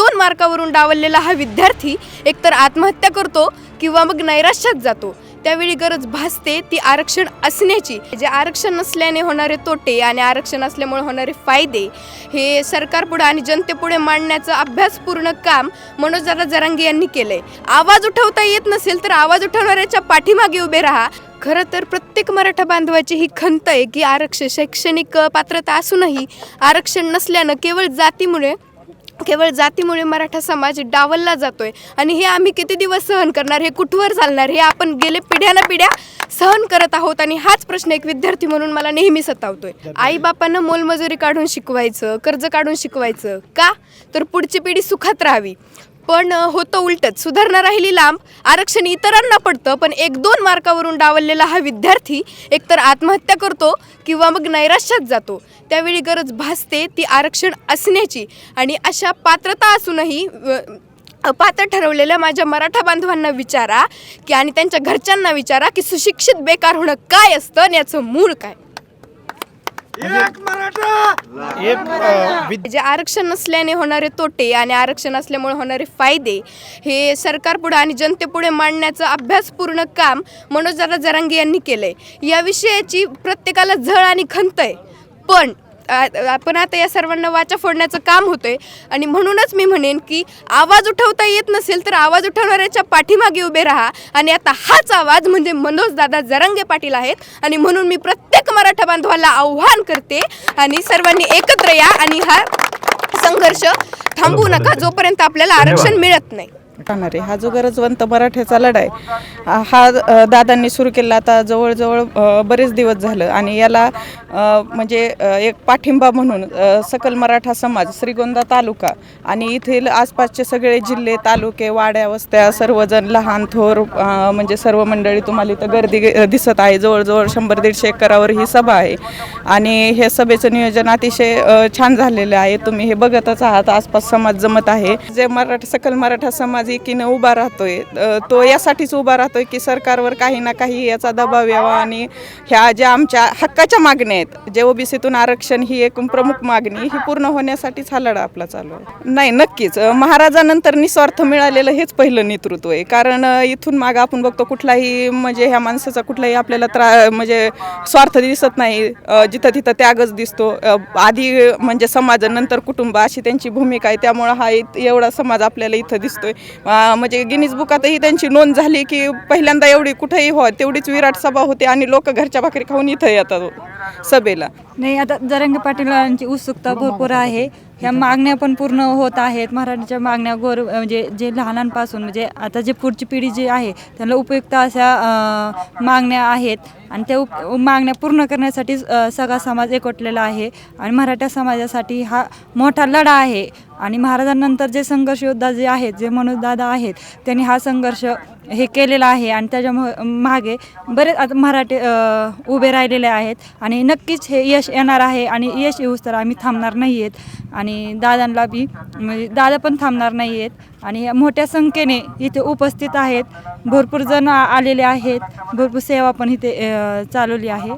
दोन मार्कावरून डावललेला हा विद्यार्थी एकतर आत्महत्या करतो किंवा मग नैराश्यात जातो. त्यावेळी गरज भासते ती आरक्षण असण्याची. जे आरक्षण नसल्याने होणारे तोटे आणि आरक्षण असल्यामुळे होणारे फायदे हे सरकारपुढे आणि जनतेपुढे मांडण्याचं अभ्यासपूर्ण काम मनोजदादा जरांगे यांनी केलंय. आवाज उठवता येत नसेल तर आवाज उठवणाऱ्याच्या पाठीमागे उभे राहा. खरं तर प्रत्येक मराठा बांधवाची ही खंत आहे की आरक्षण शैक्षणिक पात्रता असूनही आरक्षण नसल्यानं केवळ जातीमुळे केवळ जातीमुळे मराठा समाज डावलला जातोय. आणि हे आम्ही किती दिवस सहन करणार हे कुठवर चालणार हे आपण गेले पिढ्याना पिढ्या सहन करत आहोत आणि हाच प्रश्न एक विद्यार्थी म्हणून मला नेहमी सतावतोय. आई बापांना मोलमजुरी काढून शिकवायचं कर्ज काढून शिकवायचं का? तर पुढची पिढी सुखात राहावी. पण होतं उलटच. सुधारणा राहिली लांब. आरक्षण इतरांना पडतं पण एक दोन मार्कावरून डावललेला हा विद्यार्थी एकतर आत्महत्या करतो किंवा मग नैराश्यात जातो. त्यावेळी गरज भासते ती आरक्षण असण्याची. आणि अशा पात्रता असूनही पात्र अपात्र ठरवलेल्या माझ्या मराठा बांधवांना विचारा की आणि त्यांच्या घरच्यांना विचारा की सुशिक्षित बेकार होणं काय असतं आणि याचं मूळ काय? एक मराठा! एक जे आरक्षण नसल्याने होणारे तोटे आणि आरक्षण असल्यामुळे होणारे फायदे हे सरकारपुढे आणि जनतेपुढे मांडण्याचं अभ्यासपूर्ण काम मनोजदादा जरांगे यांनी केलंय. या विषयाची प्रत्येकाला झळ आणि खंत आहे. पण आ- आपण आता या सर्वांना वाचा फोडण्याचं काम होतंय. आणि म्हणूनच मी म्हणेन की आवाज उठवता येत नसेल तर आवाज उठवणाऱ्याच्या पाठीमागे उभे राहा. आणि आता हाच आवाज म्हणजे मनोज दादा जरांगे पाटील आहेत. आणि म्हणून मी प्रत्येक मराठा बांधवाला आव्हान करते. आणि सर्वांनी एकत्र या आणि हा संघर्ष थांबवू नका. जोपर्यंत आपल्याला आरक्षण मिळत नाही. राहणार आहे. हा जो गरजवंत मराठ्याचा लढा आहे हा- दादांनी सुरू केला. आता जवळजवळ बरेच दिवस झालं आणि याला म्हणजे एक पाठिंबा म्हणून सकल मराठा समाज श्रीगोंदा तालुका आणि येथील आसपासचे सगळे जिल्हे तालुके वाड्या वस्त्या सर्वजण लहान थोर म्हणजे सर्व मंडळी तुम्हाला इथं गर्दी दिसत आहे. जवळजवळ शंभर दीडशे एकरावर ही सभा आहे. आणि हे सभेचं नियोजन अतिशय छान झालेलं आहे. तुम्ही हे बघतच आहात. आसपास समाज जमत आहे. जे मराठा सकल मराठा समाज एकीनं उभा राहतोय. तो यासाठीच उभा राहतोय की सरकारवर काही ना काही याचा दबाव यावा आणि ह्या ज्या आमच्या हक्काच्या मागण्या आहेत जे ओबीसीतून आरक्षण ही एक प्रमुख मागणी ही पूर्ण होण्यासाठीच हा लढा आपला चालू आहे. नाही नक्कीच. महाराजानंतर निस्वार्थ मिळालेलं हेच पहिलं नेतृत्व आहे. कारण इथून मागं आपण बघतो कुठलाही म्हणजे ह्या माणसाचा कुठलाही आपल्याला त्रा म्हणजे स्वार्थ दिसत नाही. जिथं तिथं त्यागच दिसतो. आधी म्हणजे समाजानंतर कुटुंब अशी त्यांची भूमिका आहे. त्यामुळं हा इत- एवढा समाज आपल्याला इथं दिसतोय. म्हणजे गिनीज बुकातही त्यांची नोंद झाली की पहिल्यांदा एवढी कुठेही हो तेवढीच विराट सभा होते आणि लोक घरच्या भाकरी खाऊन इथं येतात सभेला. नाही आता जरंग पाटीलांची उत्सुकता भरपूर आहे. ह्या मागण्या पण पूर्ण होत आहेत. मराठीच्या मागण्या गोर म्हणजे जे लहानांपासून म्हणजे आता जे पुढची पिढी जी आहे त्यांना उपयुक्त अशा मागण्या आहेत. आणि त्या उप मागण्या पूर्ण करण्यासाठी सगळा समाज एकवटलेला आहे. आणि मराठा समाजासाठी हा मोठा लढा आहे. आणि महाराजांनंतर जे संघर्ष योद्धा जे आहेत जे मनोजदादा आहेत त्यांनी हा संघर्ष हे केलेला आहे आणि त्याच्यामागे बरेच आता मराठी उभे राहिलेले आहेत आणि नक्कीच हे यश येणार आहे आणि यश येऊस तर आम्ही थांबणार नाही आहेत आणि दादांना बी म्हणजे दादा पण थांबणार नाही आहेत आणि मोठ्या संख्येने इथे उपस्थित आहेत. भरपूर जण आलेले आहेत. भरपूर सेवा पण इथे चालवली आहे.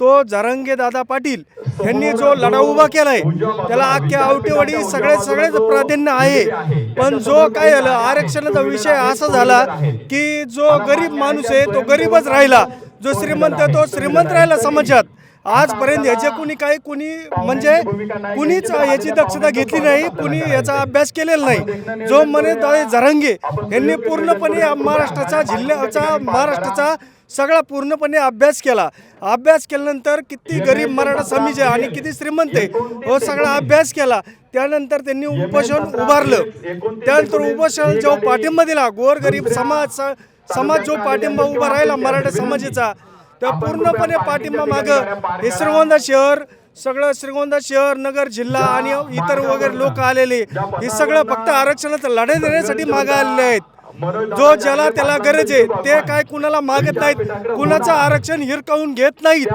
तो जरंगे दादा पाटील यांनी जो लढा उभा केलाय त्याला अख्ख्या आवटेवाडी सगळे सगळेच प्राधान्य आहे. पण जो काय झालं आरक्षणाचा विषय असा झाला की जो गरीब माणूस आहे तो गरीबच राहिला. जो श्रीमंत आहे तो श्रीमंत राहिला समाजात. आजपर्यंत याचे कुणी काही कुणी म्हणजे कुणीच याची दक्षता घेतली नाही कुणी याचा अभ्यास केलेला नाही. जो मने दादा जरंगे यांनी पूर्णपणे महाराष्ट्राचा जिल्ह्याचा महाराष्ट्राचा सगळा पूर्णपणे अभ्यास केला. अभ्यास केल्यानंतर किती गरीब मराठा समाज आहे आणि किती श्रीमंत आहे हो सगळा अभ्यास केला. त्यानंतर त्यांनी उपोषण उभारलं. त्यानंतर उपोषण जेव्हा पाठिंबा दिला गोरगरीब समाज समाज जो पाठिंबा उभा राहिला मराठा समाजाचा त्या पूर्णपणे पाठिंबा मागं हे श्रीगोंदा शहर सगळं श्रीगोंदा शहर नगर जिल्हा आणि इतर वगैरे लोक आलेले. हे सगळं फक्त आरक्षणाचा लढा देण्यासाठी मागे आलेले आहेत. जो ज्याला त्याला गरज आहे ते काय कुणाला मागत नाहीत कुणाचं आरक्षण हिरकावून घेत नाहीत.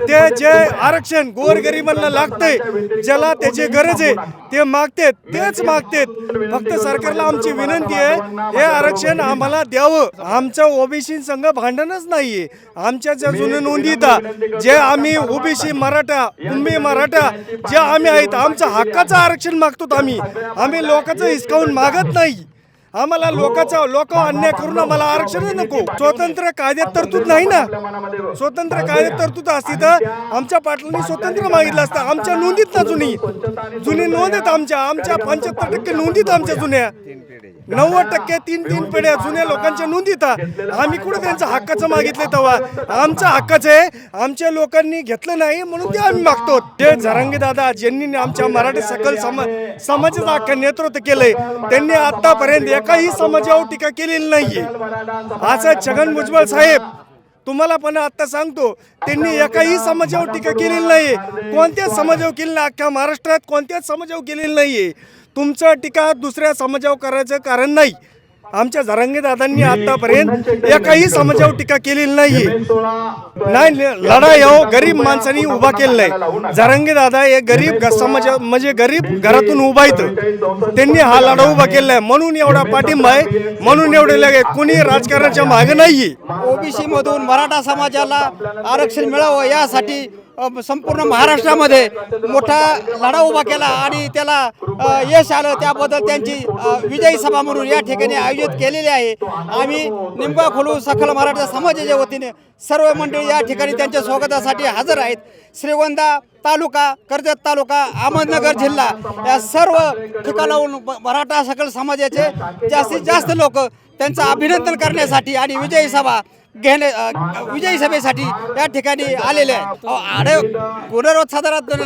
ते जे आरक्षण गोरगरिबांना लागतंय ज्याला त्याची गरज आहे ते मागतेत तेच मागतेत. फक्त सरकारला आमची विनंती आहे हे आरक्षण आम्हाला द्यावं. आमचं ओबीसी संघ भांडणच नाहीये. आमच्या ज्या जुन्या नोंदीत जे आम्ही ओबीसी मराठा कुणबी मराठा जे आम्ही आहेत आमचं हक्काचं आरक्षण मागतो आम्ही. आम्ही लोकांचं हिसकावून मागत नाही. आम्हाला लोकांचा लोक अन्याय करून आम्हाला आरक्षण नको स्वतंत्र कायद्यात तरतूद नाही ना स्वतंत्र कायद्यात तरतूद असती तर आमच्या पाटलांनी स्वतंत्र मागितलं असतं आमच्या नोंदीत ना जुनी जुनी नोंद आहेत आमच्या आमच्या पंच्याहत्तर टक्के नोंदीत आमच्या जुन्या नव्वद टक्के तीन तीन पिढ्या जुन्या लोकांच्या नोंदीत आम्ही कुठे त्यांचं हक्काचं मागितलं तेव्हा आमचं हक्काचं आहे आमच्या लोकांनी घेतलं नाही म्हणून ते आम्ही मागतो जे झरंगे दादा ज्यांनी आमच्या मराठी सकल समा समाजाचं अख्खं नेतृत्व केलंय? त्यांनी आतापर्यंत एकाही समाजावर टीका केलेली नाहीये. असं छगन भुजबळ साहेब तुम्हाला पण आता सांगतो त्यांनी एकाही समाजावर टीका केलेली नाहीये. कोणत्याच समाजावर केली नाही? अख्ख्या महाराष्ट्रात कोणत्याच समाजावर केलेली नाहीये? तुमचं टीका दुसऱ्या समाजावर करायचं कारण नाही. आमच्या झरंगे दादांनी आतापर्यंत एकाही समाजावर टीका केलेली नाहीये नाही लढाई हो गरीब माणसांनी उभा केलेला आहे. झरंगे दादा हे गरीब समाज म्हणजे गरीब घरातून उभा येतं त्यांनी हा लढा उभा केलेला आहे. म्हणून एवढा पाठिंबा आहे. म्हणून एवढे लगे कुणी राजकारणाच्या मागे नाहीये. ओबीसी मधून मराठा समाजाला आरक्षण मिळावं यासाठी संपूर्ण महाराष्ट्रामध्ये मोठा लढा उभा केला आणि त्याला यश आलं. त्याबद्दल त्यांची विजयी सभा म्हणून या ठिकाणी आयोजित केलेली आहे. आम्ही निंबा खोलू सखल मराठा समाजाच्या वतीने सर्व मंडळी या ठिकाणी त्यांच्या स्वागतासाठी हजर आहेत. श्रीगोंदा तालुका कर्जत तालुका अहमदनगर जिल्हा या सर्व ठिकाणाहून मराठा सकल समाजाचे जास्तीत जास्त लोक त्यांचं अभिनंदन करण्यासाठी आणि विजयी सभा घेणे विजयी सभेसाठी या ठिकाणी आलेले आहेत. अहो, अरे पुनर्वत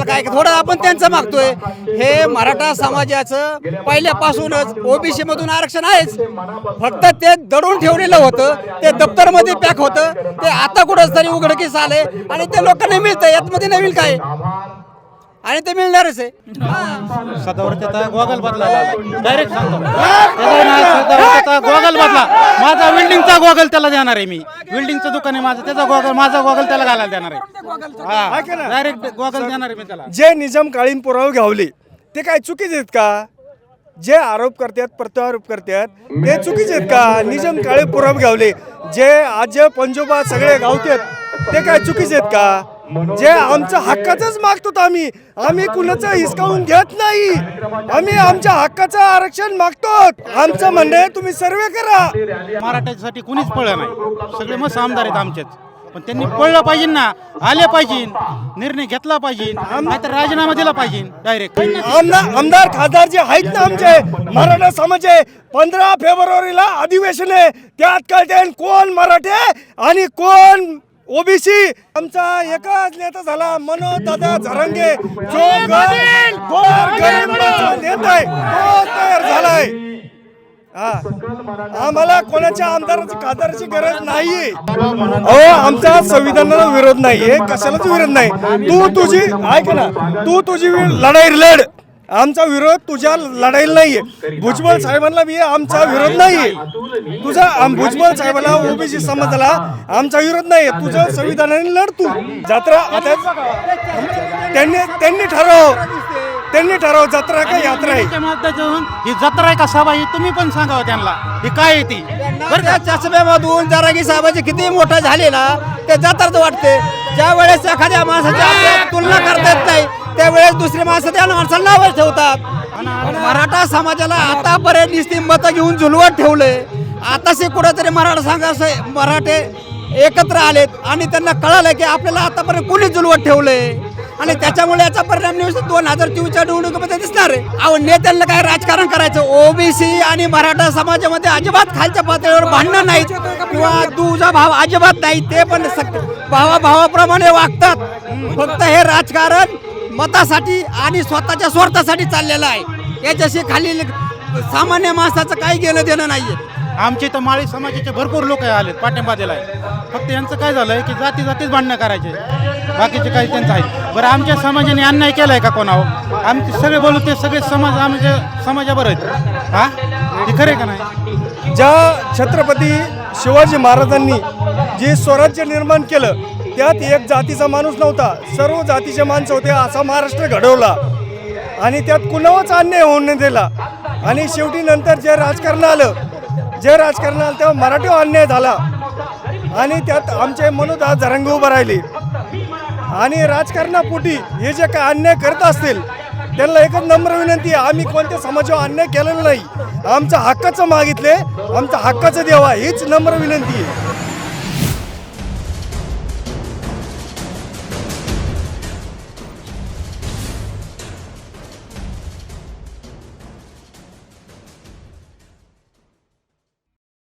काय? थोडं आपण त्यांचं मागतोय. हे मराठा समाजाचं पहिल्यापासूनच ओबीसी मधून आरक्षण आहेच. फक्त ते दडून ठेवलेलं होतं. ते दप्तरमध्ये पॅक होतं. ते आता कुठंच तरी उघडकीस आले आणि ते लोकांना मिळतं यातमध्ये नवीन काय? आणि ते मिळणारच आहे. सदावर त्याचा गॉगल बदला. डायरेक्ट सांगतो. गॉगल बदला. माझा वेल्डिंगचा गॉगल त्याला देणार आहे मी. वेल्डिंगचं दुकान आहे माझं. त्याचा गॉगल माझा गॉगल त्याला घालायला देणार आहे. हा. डायरेक्ट गॉगल देणार आहे मी त्याला. जे निजाम काळीन पुरावे घावले ते काय चुकीचे आहेत का? जे आरोप करतात प्रत्यारोप करतात ते चुकीचे आहेत का? निजाम काळे पुरावे घावले जे आज जे पंजोबा सगळे गावतात ते काय चुकीचे आहेत का? जे आमचं हक्काचंच मागतो आम्ही आम्ही कुणाचं हिसकावून घेत नाही. आम्ही आमच्या हक्काचं आरक्षण मागतो आमचं म्हणणं आहे तुम्ही सर्वे करा. मराठ्यासाठी कुणीच पळलं नाही. सगळे मस्त आमदार आहेत आमचेच. पण त्यांनी पळलं पाहिजे ना आले पाहिजे निर्णय घेतला पाहिजे नाहीतर राजीनामा दिला पाहिजे डायरेक्ट आमदार आमदार खासदार जे आहेत ना आमचे मराठा समाज आहे. पंधरा फेब्रुवारीला अधिवेशन आहे. त्यात कळते कोण मराठे आणि कोण ओबीसी आमचा एकच नेता झाला मनोज दादा झरंगे. जो नेता तो तयार झालाय. हा. आम्हाला कोणाच्या आमदाराची खासदाराची गरज नाहीये. अहो आमचा संविधानाला विरोध नाहीये कशालाच विरोध नाही. तू तुझी ऐक ना तू तुझी लढाई लढ. आमचा विरोध तुझ्या लढाईला नाहीये. भुजबळ साहेबांना बी आमचा विरोध नाहीये. तुझा आम- भुजबळ साहेबाला ओबीसी समाजाला आमचा विरोध नाहीये. तुझं संविधानाने लढ तू. जत्रा आता त्यांनी त्यांनी ठरव. त्यांनी ठरव. जत्रा का यात्रा आहे? ही जत्रा आहे का सभा ही तुम्ही पण सांगावं त्यांना. ही काय आहे ती? बरं का त्या चष्म्यामधून जरागी साहेबाचे किती मोठा झाले ना ते जाताच वाटते. ज्या वेळेस एखाद्या माणसाची आपल्याला तुलना करता येत नाही त्यावेळेस दुसरी माणसं त्या माणसाला नावच ठेवतात. मराठा समाजाला आतापर्यंत नुसती मतं घेऊन झुलवत ठेवलंय आताशी कुठेतरी मराठा संघर्ष मराठे एकत्र आलेत आणि त्यांना कळालं की आपल्याला आतापर्यंत कोणी झुलवत ठेवलंय? आणि त्याच्यामुळे याचा परिणाम निवडणूक दोन हजार चोवीसच्या निवडणुकीमध्ये दिसणार आहे. अहो नेत्यांना काय राजकारण करायचं? ओबीसी आणि मराठा समाजामध्ये अजिबात खालच्या पातळीवर भांडणं नाहीत किंवा दुजा भाव अजिबात नाही ते पण सक- भावाभावाप्रमाणे वागतात. फक्त हे राजकारण मतासाठी आणि स्वतःच्या स्वार्थासाठी चाललेलं आहे. याच्याशी खाली सामान्य माणसाचं काही घेणं देणं नाहीये. आमचे तर माळी समाजाचे भरपूर लोक आलेत पाठिंबा दिलाय फक्त यांचं काय झालंय की जाती जातीच भांडणं करायचे. बाकीचे काही त्यांचं आहे. बरं आमच्या समाजाने अन्याय केलाय का कोणावर? आमचे सगळे बोलू ते सगळे समाज आमच्या समाजाबरोबर आहेत. हा? हे खरे का नाही? ज्या छत्रपती शिवाजी महाराजांनी जे स्वराज्य निर्माण केलं त्यात एक जातीचा माणूस नव्हता. सर्व जातीचे माणसं होते. असा महाराष्ट्र घडवला. आणि त्यात कुणावच अन्याय होऊन दिला. आणि शेवटी नंतर जे राजकारण आलं जे राजकारण आलं तेव्हा मराठी अन्याय झाला. आणि त्यात आमचे मनोदा जरंग उभं राहिले. आणि राजकारणापोटी हे जे काय अन्याय करत असतील त्यांना एकच नम्र विनंती आहे. आम्ही कोणत्या समाजावर अन्याय केलेला नाही. आमचा हक्काचं मागितले आमचा हक्काचं देवा हीच नम्र विनंती आहे.